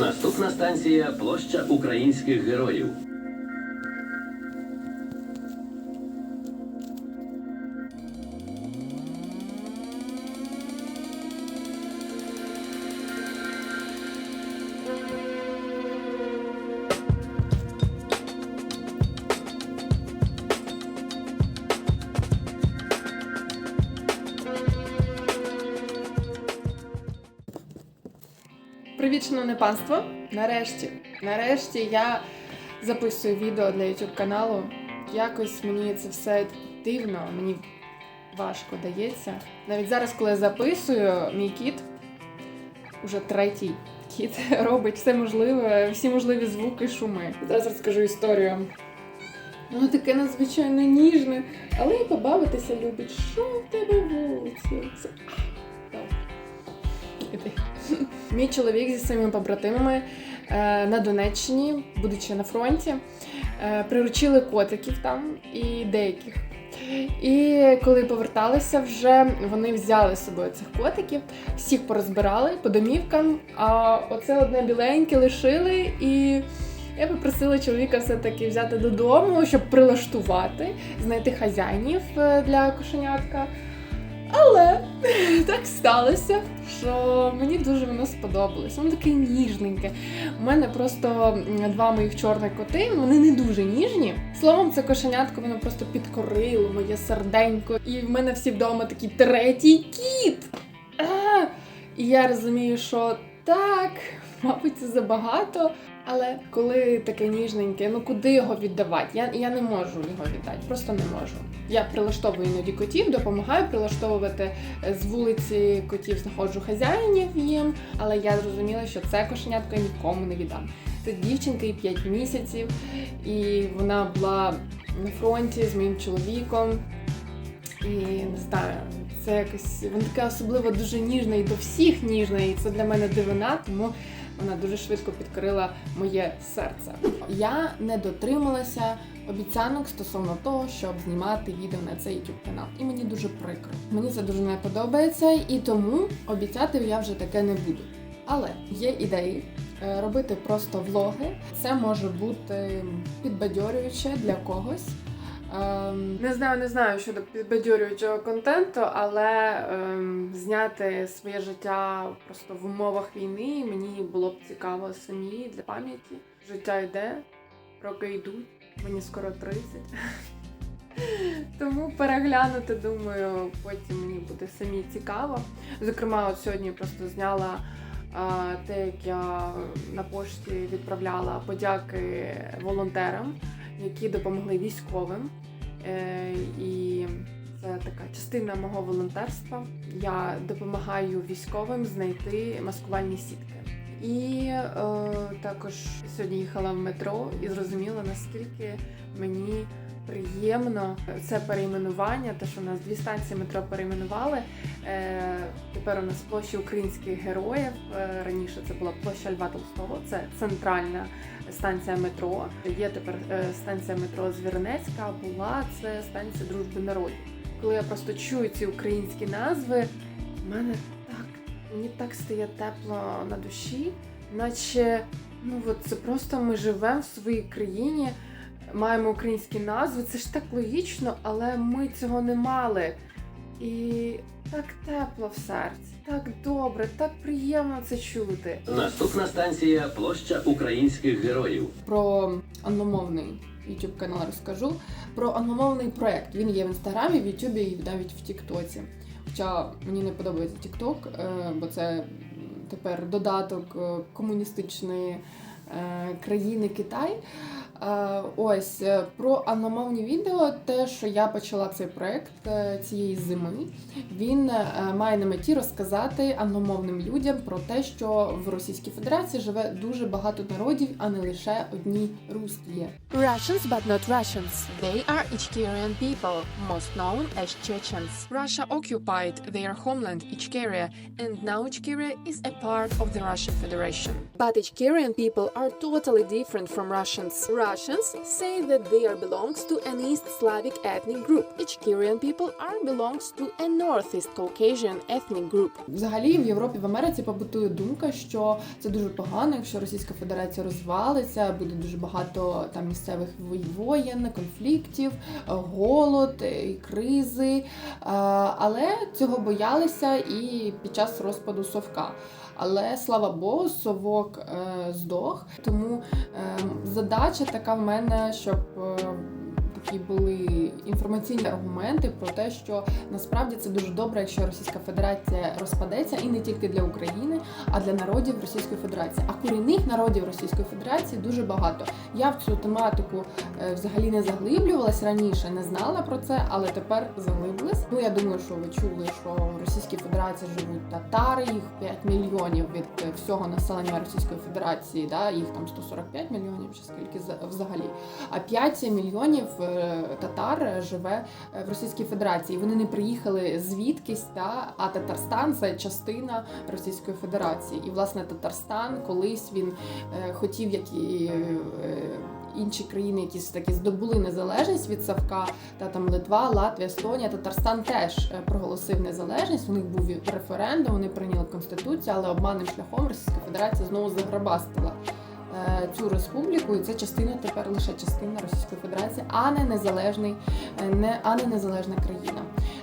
Наступна станція площа українських героїв. Привіт, шановне панство! Нарешті, нарешті я записую відео для YouTube каналу. Якось мені це все дивно, мені важко дається. Навіть зараз, коли я записую, мій кіт, уже третій кіт, робить все можливе, всі можливі звуки, шуми. Зараз розкажу історію. Воно таке надзвичайно ніжне, але і побавитися любить. Що в тебе вулиці? Це... Мій чоловік зі своїми побратимами е, на Донеччині, будучи на фронті, е, приручили котиків там і деяких. І коли поверталися вже, вони взяли з собою цих котиків, всіх порозбирали по домівкам, а оце одне біленьке лишили і. Я попросила чоловіка все-таки взяти додому, щоб прилаштувати, знайти хазяїнів е, для кошенятка. Але так сталося, що мені дуже воно сподобалось. Воно таке ніжненьке. У мене просто два моїх чорних коти, вони не дуже ніжні. Словом, це кошенятко воно просто підкорило моє серденько. І в мене всі вдома такий третій кіт. А! І я розумію, що так, мабуть, це забагато. Але коли таке ніжненьке, ну куди його віддавати? Я, я не можу його віддати, просто не можу. Я прилаштовую іноді котів, допомагаю прилаштовувати е, з вулиці котів, знаходжу хазяїнів їм, але я зрозуміла, що це кошенятко я нікому не віддам. Це дівчинка їй 5 місяців, і вона була на фронті з моїм чоловіком. І не знаю, це якось вона така особливо дуже ніжна і до всіх ніжна, і це для мене дивина, тому вона дуже швидко підкорила моє серце. Я не дотрималася обіцянок стосовно того, щоб знімати відео на цей YouTube канал. І мені дуже прикро. Мені це дуже не подобається, і тому обіцяти я вже таке не буду. Але є ідеї е, робити просто влоги. Це може бути підбадьорююче для когось. Ем, не знаю, не знаю щодо підбадьорюючого контенту, але ем, зняти своє життя просто в умовах війни мені було б цікаво самі для пам'яті. Життя йде, роки йдуть, мені скоро 30. Тому переглянути, думаю, потім мені буде самі цікаво. Зокрема, от сьогодні просто зняла те, як я на пошті відправляла подяки волонтерам, які допомогли військовим. Е, і це така частина мого волонтерства. Я допомагаю військовим знайти маскувальні сітки. І е, також сьогодні їхала в метро і зрозуміла, наскільки мені приємно це перейменування, те, що у нас дві станції метро перейменували. Е, тепер у нас площа українських героїв. Е, раніше це була площа Льва Толстого, це центральна станція метро. Є тепер е, станція метро Звірнецька, була це станція дружби народів. Коли я просто чую ці українські назви, в мене так мені так стає тепло на душі, наче ну от це просто ми живемо в своїй країні, маємо українські назви. Це ж так логічно, але ми цього не мали. І так тепло в серці, так добре, так приємно це чути. Наступна станція площа українських героїв. Про англомовний YouTube канал розкажу. Про англомовний проект. Він є в інстаграмі, в Ютубі і навіть в Тіктоці. Хоча мені не подобається Тікток, бо це тепер додаток е, комуністичної е, країни Китай. Е, Ось е, про англомовні відео, те, що я почала цей проект е, цієї зими, він е, має на меті розказати англомовним людям про те, що в Російській Федерації живе дуже багато народів, а не лише одні русські. Russians, but not Russians. They are Ichkerian people, most known as Chechens. Russia occupied their homeland Ichkeria, and now Ichkeria is a part of the Russian Federation. But Ichkerian people are totally different from Russians. Russians say that they are belongs to an East Slavic ethnic group. Ichkerian people are belongs to a Northeast Caucasian ethnic group. Взагалі в Європі в Америці побутує думка, що це дуже погано, якщо Російська Федерація розвалиться, буде дуже багато там місцевих воєн, конфліктів, голод, е, і кризи. Е, Але цього боялися і під час розпаду совка. Але слава Богу, совок е, здох. Тому задача така в мене, щоб. Такі були інформаційні аргументи про те, що насправді це дуже добре, якщо Російська Федерація розпадеться, і не тільки для України, а для народів Російської Федерації. А корінних народів Російської Федерації дуже багато. Я в цю тематику е, взагалі не заглиблювалась раніше, не знала про це, але тепер заглиблилась. Ну я думаю, що ви чули, що в Російській Федерації живуть татари, їх 5 мільйонів від е, всього населення Російської Федерації. Да, їх там 145 мільйонів, чи скільки за- взагалі. А 5 мільйонів е, татар живе е, в Російській Федерації. Вони не приїхали звідкись, та а Татарстан це частина Російської Федерації. І власне Татарстан колись він е, хотів, як і е, інші країни, які таки здобули незалежність від Савка, та там Литва, Латвія, Естонія, Татарстан теж проголосив незалежність. У них був референдум, вони прийняли конституцію, але обманним шляхом Російська Федерація знову заграбастила цю республіку, і це частина тепер лише частина Російської Федерації, а не незалежний, е, не а не незалежна країна.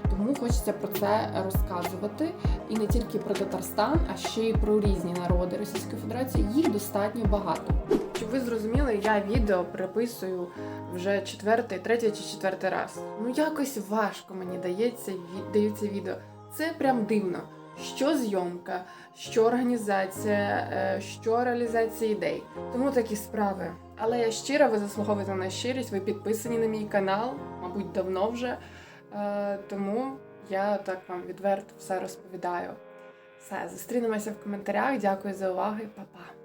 Тому хочеться про це розказувати і не тільки про Татарстан, а ще й про різні народи Російської Федерації. Їх достатньо багато. Щоб ви зрозуміли, я відео переписую вже четвертий, третій чи четвертий раз. Ну якось важко мені дається даються відео. Це прям дивно. Що зйомка, що організація, е, що реалізація ідей. Тому такі справи. Але я щира, ви заслуговуєте на щирість, ви підписані на мій канал, мабуть, давно вже. Е, Тому я так вам відверто все розповідаю. Все, зустрінемося в коментарях. Дякую за увагу і па-па.